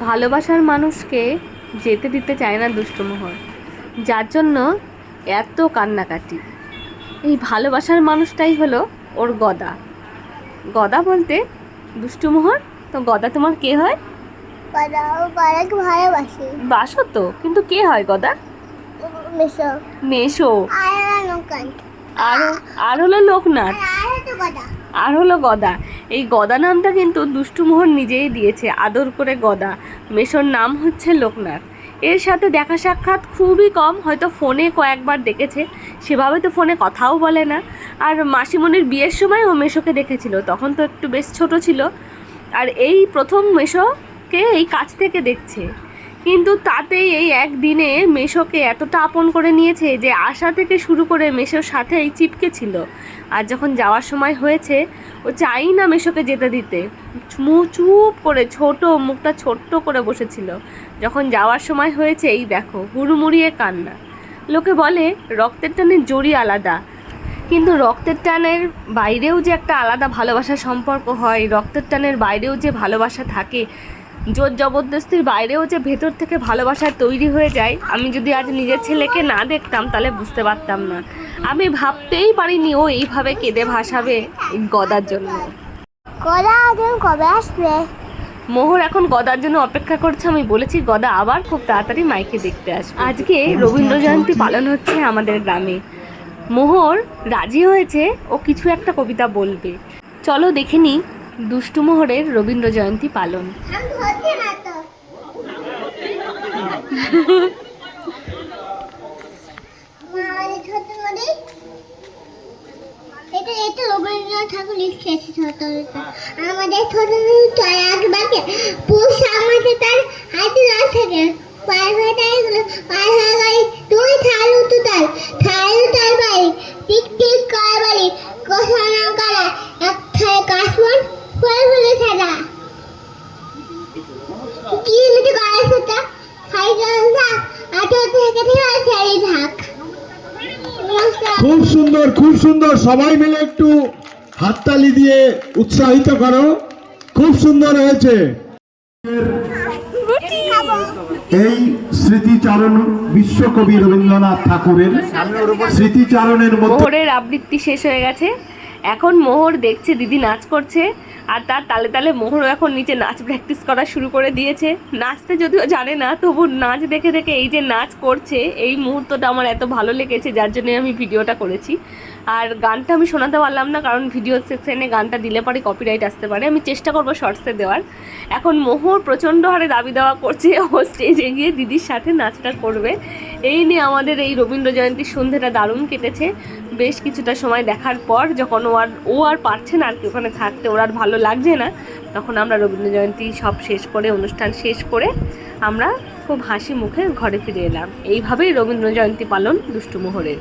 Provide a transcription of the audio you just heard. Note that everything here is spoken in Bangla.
ভালোবাসার মানুষকে যেতে দিতে চায় না দুষ্টুমোহর। যার জন্য এত কান্নাকাটি। এই ভালোবাসার মানুষটাই হলো ওর গদা। গদা বলতে দুষ্টুমোহর? তো গদা তোমার কে হয়? বাসো তো কিন্তু কে হয় গদা? মেশো মেশো আর আর হলো লোকনাথ। আর হলো গদা। এই গদা নামটা কিন্তু দুষ্টুমোহন নিজেই দিয়েছে আদর করে গদা। মেশোর নাম হচ্ছে লোকনাথ। এর সাথে দেখা সাক্ষাৎ খুবই কম হয়তো ফোনে কয়েকবার দেখেছে। সেভাবে তো ফোনে কথাও বলে না। আর মাসিমণির বিয়ের সময় ও মেশোকে দেখেছিল তখন তো একটু বেশ ছোট ছিল। আর এই প্রথম মেশোকে এই কাছ থেকে দেখছে। কিন্তু তাতেই এই একদিনে মেশোকে এতটা আপন করে নিয়েছে যে আশা থেকে শুরু করে মেশোর সাথেই চিপকে ছিল। আর যখন যাওয়ার সময় হয়েছে, ও চাই না মেশোকে যেতে দিতে। চুপ করে ছোট, মুখটা ছোট্ট করে বসেছিল। যখন যাওয়ার সময় হয়েছে, এই দেখো, হুড়মুড়িয়ে কান্না। লোকে বলে, রক্তের টানের জড়ি আলাদা। কিন্তু রক্তের টানের বাইরেও যে একটা আলাদা ভালোবাসার সম্পর্ক হয়, রক্তের টানের বাইরেও যে ভালোবাসা থাকে জোর জবরদস্তির বাইরেও যে ভেতর থেকে ভালোবাসা তৈরি হয়ে যায় আমি যদি আজ নিজের ছেলেকে না দেখতাম তাহলে বুঝতে পারতাম না। আমি ভাবতেই পারিনি ও এইভাবে কেঁদে ভাসাবে গদার জন্য। কবে আসবে? মোহর এখন গদার জন্য অপেক্ষা করছে আমি বলেছি গদা আবার খুব তাড়াতাড়ি মাইকে দেখতে আসবে। আজকে রবীন্দ্র জয়ন্তী পালন হচ্ছে আমাদের গ্রামে। মোহর রাজি হয়েছে ও কিছু একটা কবিতা বলবে। চলো দেখে নিই দুষ্টু মোহরের রবীন্দ্র জয়ন্তী পালন। এটা এটা রবীন্দ্রনাথ ঠাকুর ছোট আমাদের ছোট আসবাকে পুষ খুব সুন্দর খুব সুন্দর। সবাই মিলে একটু হাততালি দিয়ে উৎসাহিত করো। খুব সুন্দর হয়েছে। এই স্মৃতিচারণ বিশ্বকবি রবীন্দ্রনাথ ঠাকুরের স্মৃতিচারণের মধ্যে মোহরের আবৃত্তি শেষ হয়ে গেছে। এখন মোহর দেখছে দিদি নাচ করছে। আর তার তালে তালে মোহরও এখন নিচে নাচ প্র্যাকটিস করা শুরু করে দিয়েছে। নাচতে যদিও জানে না তবু নাচ দেখে দেখে এই যে নাচ করছে, এই মুহূর্তটা আমার এত ভালো লেগেছে, যার জন্য আমি ভিডিওটা করেছি। আর গানটা আমি শোনাতে পারলাম না, কারণ ভিডিও সেকশনে গানটা দিলে পরে কপিরাইট আসতে পারে। আমি চেষ্টা করব শর্টসে দেওয়ার। এখন মোহর প্রচণ্ড হারে দাবি দেওয়া করছে, ও স্টেজে গিয়ে দিদির সাথে নাচটা করবে। এই নিয়ে আমাদের এই রবীন্দ্র জয়ন্তীর সন্ধ্যেটা দারুণ কেটেছে। বেশ কিছুটা সময় দেখার পর যখন ও আর ও আর পারছে না আর কি ওখানে থাকতে, ওর আর ভালো লাগছে না, তখন আমরা রবীন্দ্র জয়ন্তী সব শেষ করে, অনুষ্ঠান শেষ করে আমরা খুব হাসি মুখে ঘরে ফিরে এলাম। এইভাবেই রবীন্দ্র জয়ন্তী পালন দুষ্টু মোহরের।